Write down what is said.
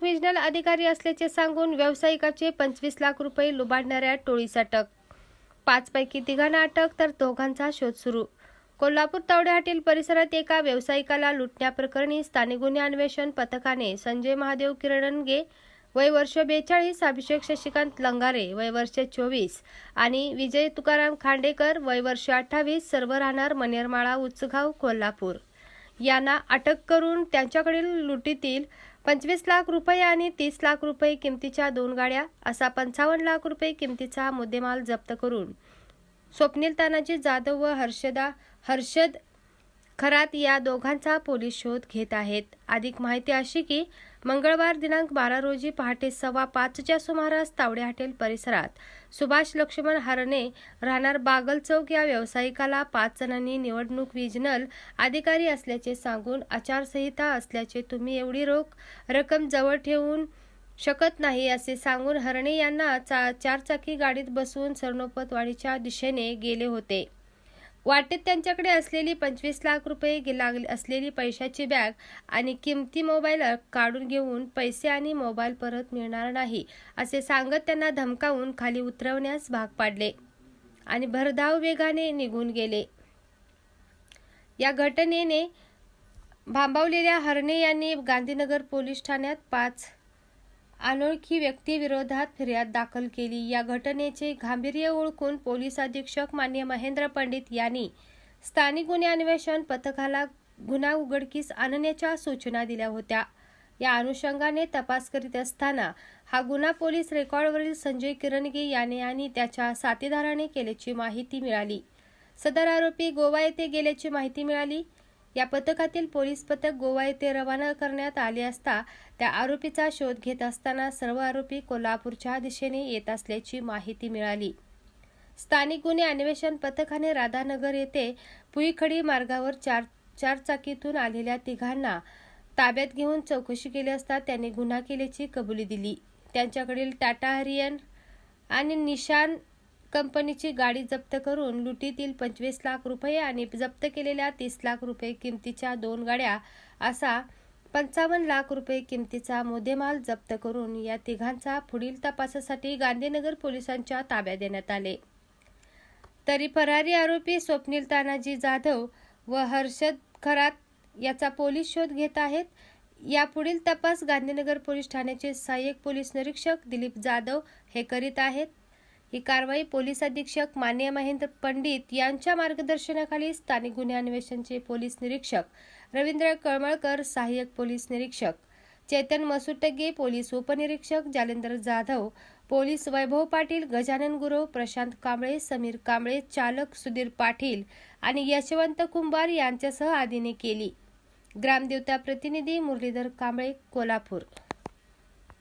निवडणूक विजनल अधिकारी असल्याचे सांगून व्यावसायिकाचे पंचवीस लाख रुपये लुबाडणाऱ्या टोळीस अटक. पाचपैकी तिघांना अटक तर दोघांचा शोध सुरू. कोल्हापूर तावडे हॉटेल परिसरात एका व्यावसायिकाला लुटण्याप्रकरणी स्थानिक गुन्हे अन्वेषण पथकाने संजय महादेव किरणगे वय वर्ष बेचाळीस अभिषेक शशिकांत लंगारे वय वर्ष चोवीस आणि विजय तुकाराम खांडेकर वय वर्ष अठ्ठावीस सर्व राहणार मनेरमाळा उच्चगाव कोल्हापूर. यांना अटक करून त्यांच्याकडील लुटीतील पंचवीस लाख रुपये आणि तीस लाख रुपये किमतीच्या दोन गाड्या असा पंचावन्न लाख रुपये किमतीचा मुद्देमाल जप्त करून स्वप्नील तानाजी जाधव व हर्षदा हर्षद खरात या दोघांचा पोलीस शोध घेत आहेत. अधिक माहिती अशी की मंगळवार दिनांक बारा रोजी पहाटे सव्वा पाचच्या सुमारास तावडे हॉटेल परिसरात सुभाष लक्ष्मण हरणे राहणार बागल चौक या व्यावसायिकाला पाच जणांनी निवडणूक विजनल अधिकारी असल्याचे सांगून आचारसंहिता असल्याचे तुम्ही एवढी रोख रक्कम जवळ ठेवून शकत नाही असे सांगून हरणे यांना चा चारचाकी गाडीत बसवून सरनोपतवाडीच्या दिशेने गेले होते. वाटेत त्यांच्याकडे असलेली पंचवीस लाख रुपये गे- लागले असलेली पैशाची बॅग आणि किमती मोबाईल काढून घेऊन पैसे आणि मोबाईल परत मिळणार नाही असे सांगत त्यांना धमकावून खाली उतरवण्यास भाग पाडले आणि भरधाव वेगाने निघून गेले. या घटनेने भांबावलेल्या हरणे यांनी गांधीनगर पोलीस ठाण्यात पाच अनोळखी व्यक्तीविरोधात फिर्याद दाखल केली. या घटनेचे गांभीर्य ओळखून पोलीस अधीक्षक मान्य महेंद्र पंडित यांनी स्थानिक गुन्हे अन्वेषण पथकाला गुन्हा उघडकीस आणण्याच्या सूचना दिल्या होत्या. या अनुषंगाने तपास करीत असताना हा गुन्हा पोलीस रेकॉर्डवरील संजय किरणगे याने आणि त्याच्या साथीदाराने केल्याची माहिती मिळाली. सदर आरोपी गोवा येथे गेल्याची माहिती मिळाली. या पथकातील पोलीस पथक गोवा येथे रवाना करण्यात आले असता त्या आरोपीचा शोध घेत असताना सर्व आरोपी कोल्हापूरच्या दिशेने येत असल्याची माहिती मिळाली. स्थानिक गुन्हे अन्वेषण पथकाने राधानगर येथे पुईखडी मार्गावर चार चारचाकीतून आलेल्या तिघांना ताब्यात घेऊन चौकशी केली असता त्यांनी गुन्हा केल्याची कबुली दिली. त्यांच्याकडील टाटा हरियन आणि निशान कंपनीची गाडी जप्त करून लुटीतील पंचवीस लाख रुपये आणि जप्त केलेल्या तीस लाख रुपये किमतीच्या दोन गाड्या असा पंचावन्न लाख रुपये किमतीचा मुद्देमाल जप्त करून या तिघांचा पुढील तपासासाठी गांधीनगर पोलिसांच्या ताब्यात देण्यात आले. तरी फरारी आरोपी स्वप्नील तानाजी जाधव व हर्षद खरात याचा पोलीस शोध घेत आहेत. यापुढील तपास गांधीनगर पोलीस ठाण्याचे सहाय्यक पोलीस निरीक्षक दिलीप जाधव हे करीत आहेत. ही कारवाई पोलीस अधीक्षक मान्य महेंद्र पंडित यांच्या मार्गदर्शनाखाली स्थानिक गुन्हे अन्वेषणचे पोलीस निरीक्षक रवींद्र कळमळकर सहाय्यक पोलीस निरीक्षक चेतन मसुटगे पोलीस उपनिरीक्षक जालेंद्र जाधव पोलीस वैभव पाटील गजानन गुरव प्रशांत कांबळे समीर कांबळे चालक सुधीर पाटील आणि यशवंत कुंभार यांच्यासह आदीने केली. ग्रामदेवता प्रतिनिधी मुरलीधर कांबळे कोल्हापूर.